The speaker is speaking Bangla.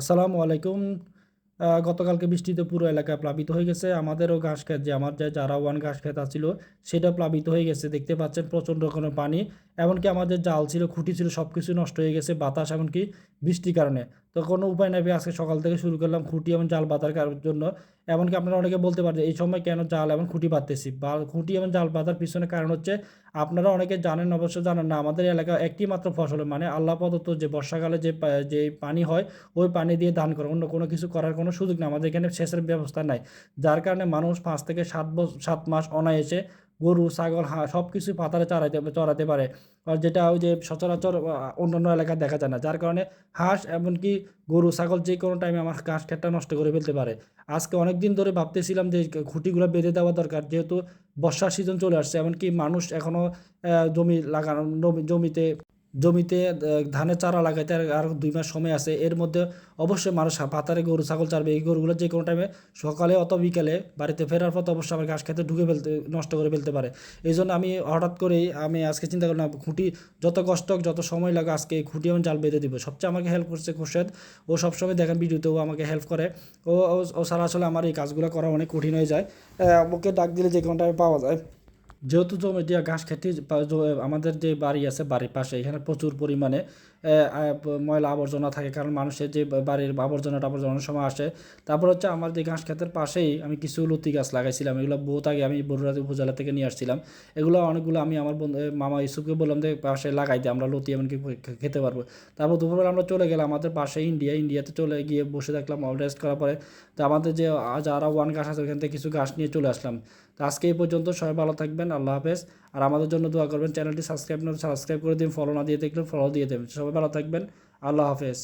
আসসালামু আলাইকুম। গতকালকে বৃষ্টিতে পুরো এলাকা প্লাবিত হয়ে গেছে। আমাদেরও ঘাস খেত, যে আমার যে যারা ওয়ান ঘাস খেত ছিল সেটা প্লাবিত হয়ে গেছে। দেখতে পাচ্ছেন প্রচণ্ড কোনো পানি। এমনকি আমাদের জাল ছিল, খুঁটি ছিল সব কিছু নষ্ট হয়ে গেছে, বাতাস এমনকি বৃষ্টির কারণে। তো কোনো উপায় নেই আজকে সকাল থেকে শুরু করলাম খুঁটি এবং জাল বাঁধার জন্য। এমনকি আপনারা অনেকে বলতে পারেন এই সময় কেন জাল এবং খুঁটি বাঁধতেছি? বা খুঁটি এবং জাল বাঁধার পিছনে কারণ হচ্ছে আপনারা অনেকে জানেন, অবশ্য জানেন না, আমাদের এলাকা একটি মাত্র ফসল মানে আল্লাহ প্রদত্ত যে বর্ষাকালে যে যে পানি হয়, ওই পানি দিয়ে ধান করে, অন্য কোনো কিছু করার কোনো সুযোগ নেই, আমাদের এখানে সেচের ব্যবস্থা নাই। যার কারণে মানুষ পাঁচ থেকে সাত বছর সাত মাস অনায়াসে গরু, ছাগল, হাঁস সব কিছু পাতারে চড়াইতে চড়াতে পারে। আর যেটা ওই যে সচরাচর অন্যান্য এলাকায় দেখা যায় না। যার কারণে হাঁস এমনকি গরু, ছাগল যে কোনো টাইমে আমার ঘাস খেটটা নষ্ট করে ফেলতে পারে। আজকে অনেক দিন ধরে ভাবতেছিলাম যে খুঁটিগুলো বেঁধে দেওয়া দরকার। যেহেতু বর্ষার সিজন চলে আসছে, এমনকি মানুষ এখনও জমি লাগানো জমিতে জমিতে ধানের চারা লাগাইতে আর দুই মাস সময় আছে। এর মধ্যে অবশ্যই মানুষ পাতারে গরু, ছাগল চারবে। এই গরুগুলো যে কোনো টাইমে সকালে অথবা বিকালে বাড়িতে ফেরার পথে অবশ্যই আমার ঘাস খেতে ঢুকে ফেলতে, নষ্ট করে ফেলতে পারে। এই জন্য আমি হঠাৎ করেই আমি আজকে চিন্তা করলাম খুঁটি যত কষ্ট যত সময় লাগে, আজকে এই খুঁটি আমি জাল বেঁধে দিব। সবচেয়ে আমাকে হেল্প করছে খুরশেদ। ও সবসময় দেখেন ভিডিওতেও আমাকে হেল্প করে। ও, ও- ও সারা আসলে আমার এই কাজগুলো করা অনেক কঠিন হয়ে যায়। ওকে ডাক দিলে যে কোনো টাইমে পাওয়া যায়। যেহেতু জমি দিয়ে ঘাস খেতে আমাদের যে বাড়ি আছে, বাড়ির পাশে, এখানে প্রচুর পরিমাণে ময়লা আবর্জনা থাকে। কারণ মানুষের যে বাড়ির আবর্জনা টাবর্জনা অনেক সময় আসে। তারপর হচ্ছে আমার যে ঘাস খেতের পাশেই আমি কিছু লতি গাছ লাগাইছিলাম। এগুলো বহুত আগে আমি বরুরাতে উপজেলা থেকে নিয়ে আসছিলাম। এগুলো অনেকগুলো আমি আমার বন্ধু মামা ইসুফকে বললাম যে, পাশে লাগাই দিই আমরা লতি এমনকি খেতে পারব। তারপর দুপুরবেলা আমরা চলে গেলাম। আমাদের পাশে ইন্ডিয়া, ইন্ডিয়াতে চলে গিয়ে বসে দেখলাম রেস্ট করার পরে তো আমাদের যে যারা ওয়ান ঘাস আছে, ওখান থেকে কিছু ঘাস নিয়ে চলে আসলাম। তো আজকে এই পর্যন্ত সবাই ভালো থাকবেন। আল্লাহ হাফেজ। আর আমাদের জন্য দোয়া করবেন, চ্যানেলটি সাবস্ক্রাইব না, সাবস্ক্রাইব করে দিন ফলো না দিয়ে দেখলে ফলো দিয়ে দেবেন। সবাই ভালো থাকবেন, আল্লাহ হাফেজ।